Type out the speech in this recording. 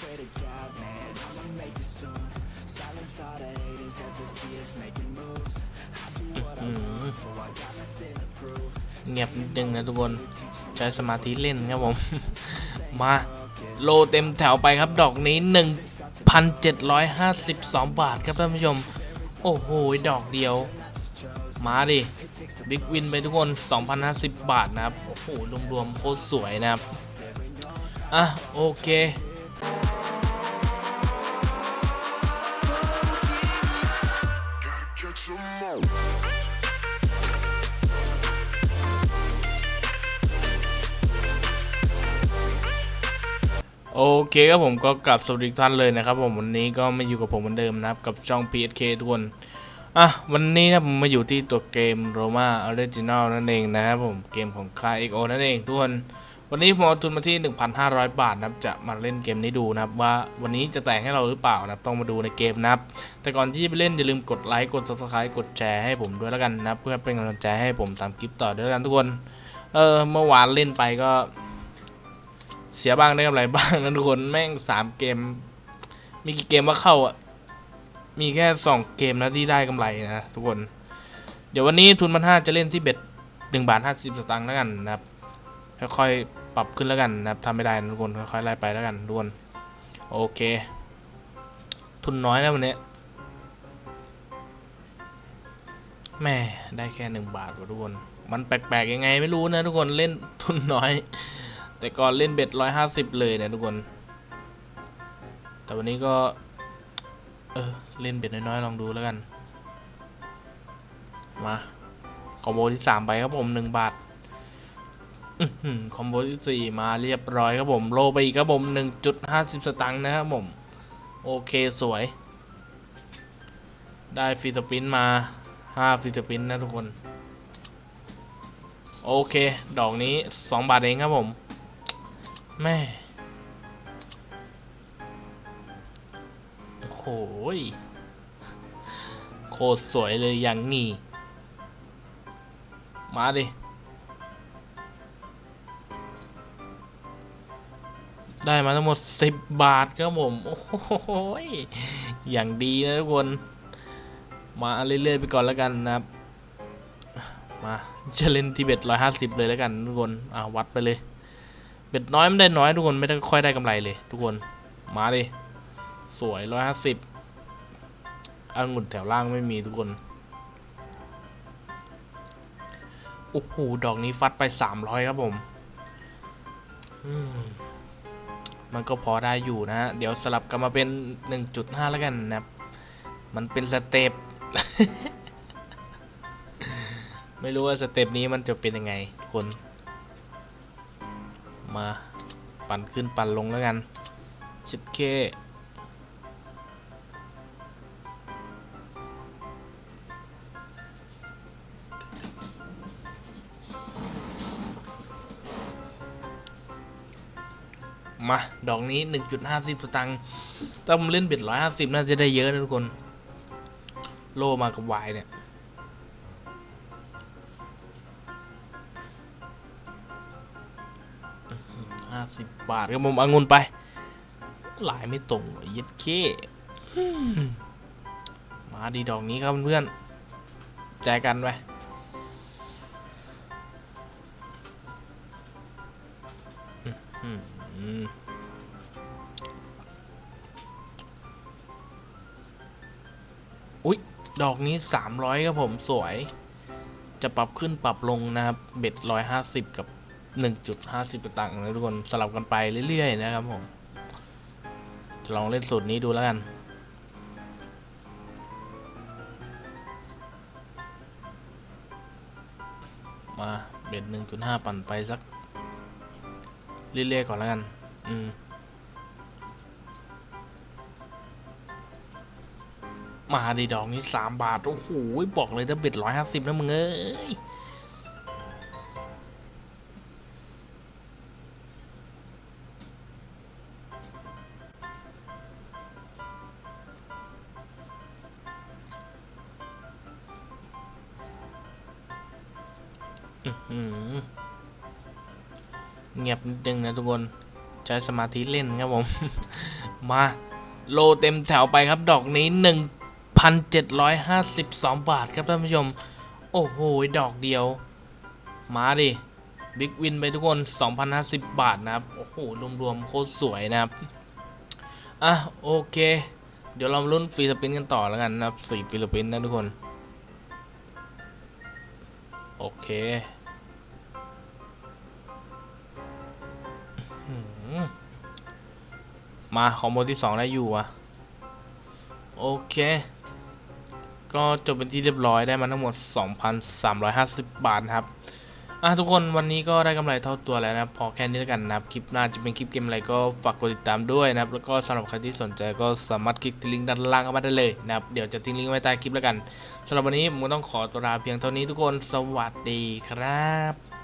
pray to God, man, I'ma make it soon. Silence all the haters as they see us making moves. I do what I want, so I got nothing to prove. เงียบนิดนึงนะทุกคน ใช้สมาธิเล่นครับผม มาโลเต็มแถวไปครับดอกนี้ 1,752 บาทครับท่านผู้ชม โอ้โห ดอกเดียว มาดิบิ๊กวินไปทุกคน 2,050 บาทนะครับ โอ้โห รวมๆโคตรสวยนะครับ อะ โอเค โอเคครับผมก็กลับสวัสดีท่านเลยนะครับผมวันนี้ก็มาอยู่กับผมเหมือนเดิมนะครับกับช่อง PSK ทุกคนอะวันนี้นะผมมาอยู่ที่ตัวเกม Roma Original นั่นเองนะครับผมเกมของค่าย XO นั่นเองทุกคนวันนี้ผมเอาทุนมาที่ 1,500 บาทนะครับจะมาเล่นเกมนี้ดูนะครับว่าวันนี้จะแต่งให้เราหรือเปล่านะครับต้องมาดูในเกมนะครับแต่ก่อนที่จะไปเล่นอย่าลืมกดไลค์กด Subscribe กดแชร์ให้ผมด้วยแล้วกันนะครับเพื่อเป็นกำลังใจให้ผมทำคลิปต่อด้วยวกันทุกคนเออเมื่อวานเล่นไปก็ เสียบ้างได้กำไรบ้างนะทุกคนแม่งสามเกม มีกี่เกมว่าเข้าอะ มีแค่สองเกมนะที่ได้กำไรนะทุกคน เดี๋ยววันนี้ทุนมันห้าจะเล่นที่เบ็ดหนึ่งบาทห้าสิบสตางค์แล้วกันนะครับ ค่อยๆปรับขึ้นแล้วกันนะครับทำไม่ได้นะทุกคนค่อยๆไล่ไปแล้วกันทุกคนโอเค ทุนน้อยนะวันนี้แม่ได้แค่หนึ่งบาทว่ะทุกคน มันแปลกๆยังไงไม่รู้นะทุกคนเล่นทุนน้อย แต่ก่อนเล่นเบ็ดร้อยห้าสิบเลยนะทุกคน แต่วันนี้ก็ เออ เล่นเบ็ดน้อยๆ ลองดูแล้วกัน มา คอมโบที่สามไปครับผมหนึ่งบาทคอมโบที่สี่มาเรียบร้อยครับผม โลไปอีกครับผมหนึ่งจุดห้าสิบสตังค์นะครับผม โอเคสวย ได้ฟีสปินมาห้าฟีสปินนะทุกคน โอเค ดอกนี้ 2 บาทเองครับผม แม่โหยโคตรสวยเลยอย่างงี้ มาดิ ได้มาทั้งหมด 10 บาทครับผม โอ้โหอย่างดีนะทุกคน มาเรื่อยๆไปก่อนแล้วกันนะครับ มาจะเล่นทีเบ็ดร้อยห้าสิบเลยแล้วกันทุกคน อ่าวัดไปเลย เบ็ดน้อยไม่ได้น้อยทุกคนไม่ได้ค่อยได้กำไรเลย ทุกคนมาดิสวยร้อยห้าสิบองุ่นแถวล่างไม่มีทุกคนโอ้โหดอกนี้ฟัดไปสามร้อยครับผมมมันก็พอได้อยู่นะฮะ เดี๋ยวสลับกันมาเป็น 1.5 แล้วกันนะครับ มันเป็นสเต็ป ไม่รู้ว่าสเต็ปนี้มันจะเป็นยังไงทุกคน มาปั่นขึ้นปั่นลงแล้วกันชิดเคมา ดอกนี้ 1.50สตังค์ถ้าผมเล่นเบ็ด150 น่าจะได้เยอะนะทุกคน โลมากับวายเนี่ย สิบบาทครับผมเอางุนไป หลายไม่ตรงว่ะเย็ดเคอืมมาดีดอกนี้ครับเพื่อนๆใจกันไปอื้อหืออุ๊ย ดอกนี้ 300 ครับผมสวย จะปรับขึ้นปรับลงนะครับ เบ็ด150 กับ 1.50ตังนะทุกคนสลับกันไปเรื่อยๆนะครับผมจะลองเล่นสูตรนี้ดูแล้วกันมาเบ็ด1.5ปั่นไปสัก เรื่อยๆก่อนแล้วกัน อืม มาดีดอกนี้3บาท โอ้โห บอกเลยถ้าเบ็ด150นะมึงเอ้ย เงียบนิดนึงนะทุกคน ใช้สมาธิเล่นครับผม มาโลเต็มแถวไปครับดอกนี้ 1,752 บาทครับท่านผู้ชม โอ้โห ดอกเดียว มาดิบิ๊กวินไปทุกคน 2,050 บาทนะครับ โอ้โห รวมๆ โคตรสวยนะครับ อะ โอเค เดี๋ยวเราลุ้นฟรีสปินกันต่อแล้วกันนะครับสี่ฟรีสปินนะทุกคน โอเค มาของโมที่2ได้อยู่อะโอเค ก็จบเป็นที่เรียบร้อยได้มาทั้งหมด 2,350 บาทนะครับอะทุกคนวันนี้ก็ได้กำไรเท่าตัวแล้วนะพอแค่นี้แล้วกันนะครับคลิปหน้าจะเป็นคลิปเกมอะไรก็ฝากกดติดตามด้วยนะครับแล้วก็สำหรับใครที่สนใจก็สามารถคลิกที่ลิงก์ด้านล่างเข้ามาได้เลยนะครับเดี๋ยวจะทิ้งลิงก์ไว้ใต้คลิปแล้วกันสำหรับวันนี้ผมก็ต้องขอตัวลาเพียงเท่านี้ทุกคนสวัสดีครับ